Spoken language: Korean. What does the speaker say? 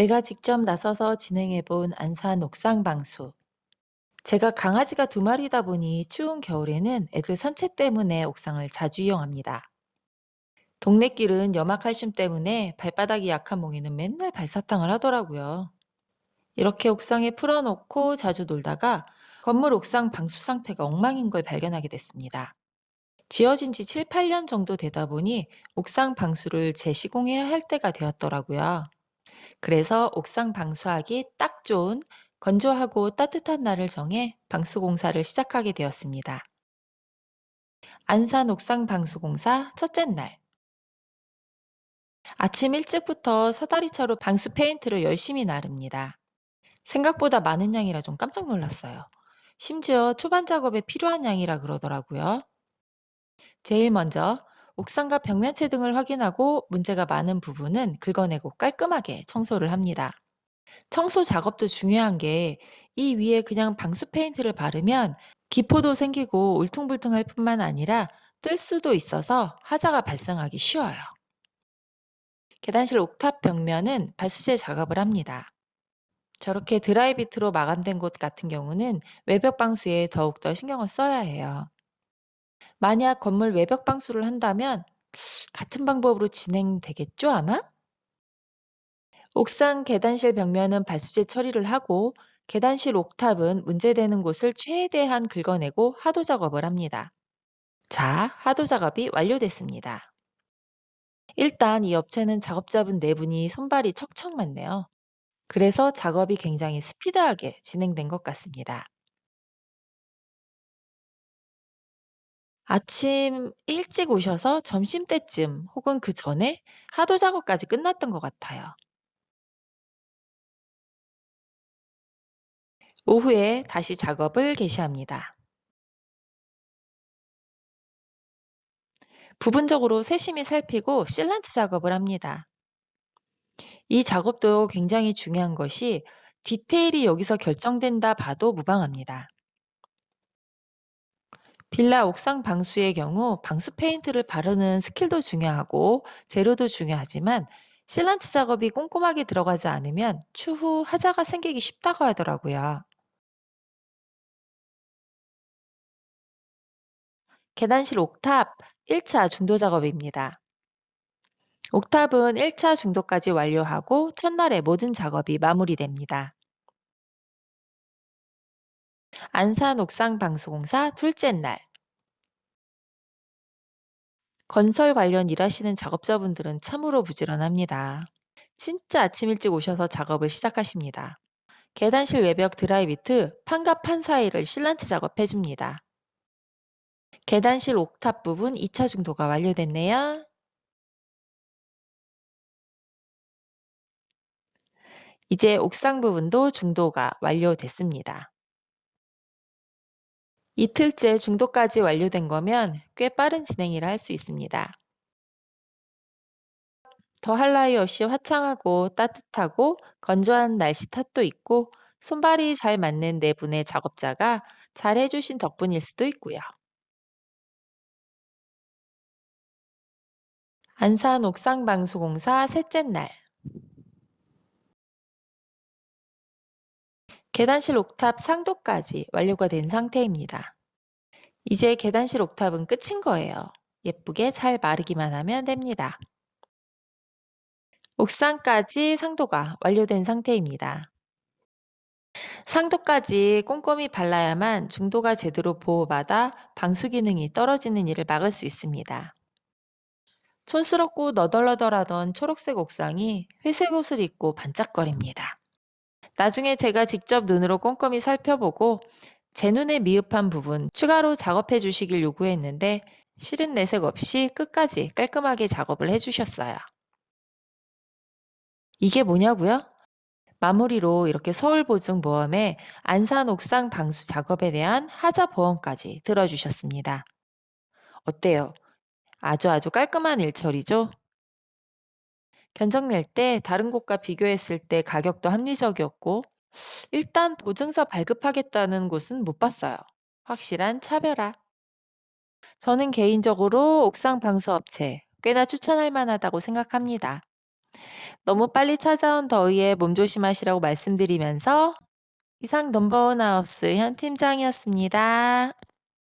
내가 직접 나서서 진행해 본 안산 옥상 방수. 제가 강아지가 두 마리다 보니 추운 겨울에는 애들 산책 때문에 옥상을 자주 이용합니다. 동네 길은 염화칼슘 때문에 발바닥이 약한 몽이는 맨날 발사탕을 하더라고요. 이렇게 옥상에 풀어놓고 자주 놀다가 건물 옥상 방수 상태가 엉망인 걸 발견하게 됐습니다. 지어진 지 7, 8년 정도 되다 보니 옥상 방수를 재시공해야 할 때가 되었더라고요. 그래서 옥상 방수하기 딱 좋은 건조하고 따뜻한 날을 정해 방수 공사를 시작하게 되었습니다. 안산 옥상 방수 공사 첫째 날. 아침 일찍부터 사다리차로 방수 페인트를 열심히 나릅니다. 생각보다 많은 양이라 좀 깜짝 놀랐어요. 심지어 초반 작업에 필요한 양이라 그러더라고요. 제일 먼저 옥상과 벽면체 등을 확인하고 문제가 많은 부분은 긁어내고 깔끔하게 청소를 합니다. 청소 작업도 중요한 게 이 위에 그냥 방수 페인트를 바르면 기포도 생기고 울퉁불퉁할 뿐만 아니라 뜰 수도 있어서 하자가 발생하기 쉬워요. 계단실 옥탑 벽면은 발수제 작업을 합니다. 저렇게 드라이비트로 마감된 곳 같은 경우는 외벽 방수에 더욱더 신경을 써야 해요. 만약 건물 외벽 방수를 한다면 같은 방법으로 진행되겠죠, 아마? 옥상 계단실 벽면은 발수제 처리를 하고 계단실 옥탑은 문제되는 곳을 최대한 긁어내고 하도 작업을 합니다. 자, 하도 작업이 완료됐습니다. 일단 이 업체는 작업자분 네 분이 손발이 척척 맞네요. 그래서 작업이 굉장히 스피드하게 진행된 것 같습니다. 아침 일찍 오셔서 점심때쯤 혹은 그 전에 하도 작업까지 끝났던 것 같아요. 오후에 다시 작업을 개시합니다. 부분적으로 세심히 살피고 실란트 작업을 합니다. 이 작업도 굉장히 중요한 것이 디테일이 여기서 결정된다 봐도 무방합니다. 빌라 옥상 방수의 경우 방수 페인트를 바르는 스킬도 중요하고 재료도 중요하지만 실란트 작업이 꼼꼼하게 들어가지 않으면 추후 하자가 생기기 쉽다고 하더라고요. 계단실 옥탑 1차 중도 작업입니다. 옥탑은 1차 중도까지 완료하고 첫날에 모든 작업이 마무리됩니다. 안산 옥상 방수공사 둘째 날. 건설 관련 일하시는 작업자분들은 참으로 부지런합니다. 진짜 아침 일찍 오셔서 작업을 시작하십니다. 계단실 외벽 드라이 비트 판과 판 사이를 실란트 작업해줍니다. 계단실 옥탑 부분 2차 중도가 완료됐네요. 이제 옥상 부분도 중도가 완료됐습니다. 이틀째 중도까지 완료된 거면 꽤 빠른 진행이라 할 수 있습니다. 더할 나위 없이 화창하고 따뜻하고 건조한 날씨 탓도 있고 손발이 잘 맞는 네 분의 작업자가 잘 해주신 덕분일 수도 있고요. 안산 옥상방수공사 셋째 날. 계단실 옥탑 상도까지 완료가 된 상태입니다. 이제 계단실 옥탑은 끝인 거예요. 예쁘게 잘 마르기만 하면 됩니다. 옥상까지 상도가 완료된 상태입니다. 상도까지 꼼꼼히 발라야만 중도가 제대로 보호받아 방수 기능이 떨어지는 일을 막을 수 있습니다. 촌스럽고 너덜너덜하던 초록색 옥상이 회색 옷을 입고 반짝거립니다. 나중에 제가 직접 눈으로 꼼꼼히 살펴보고 제 눈에 미흡한 부분 추가로 작업해 주시길 요구했는데 실은 내색 없이 끝까지 깔끔하게 작업을 해 주셨어요. 이게 뭐냐고요? 마무리로 이렇게 서울보증보험에 안산 옥상 방수 작업에 대한 하자 보험까지 들어주셨습니다. 어때요? 아주 아주 깔끔한 일처리죠? 견적 낼 때 다른 곳과 비교했을 때 가격도 합리적이었고, 일단 보증서 발급하겠다는 곳은 못 봤어요. 확실한 차별화. 저는 개인적으로 옥상 방수 업체 꽤나 추천할 만하다고 생각합니다. 너무 빨리 찾아온 더위에 몸조심하시라고 말씀드리면서 이상 넘버원 하우스 현 팀장이었습니다.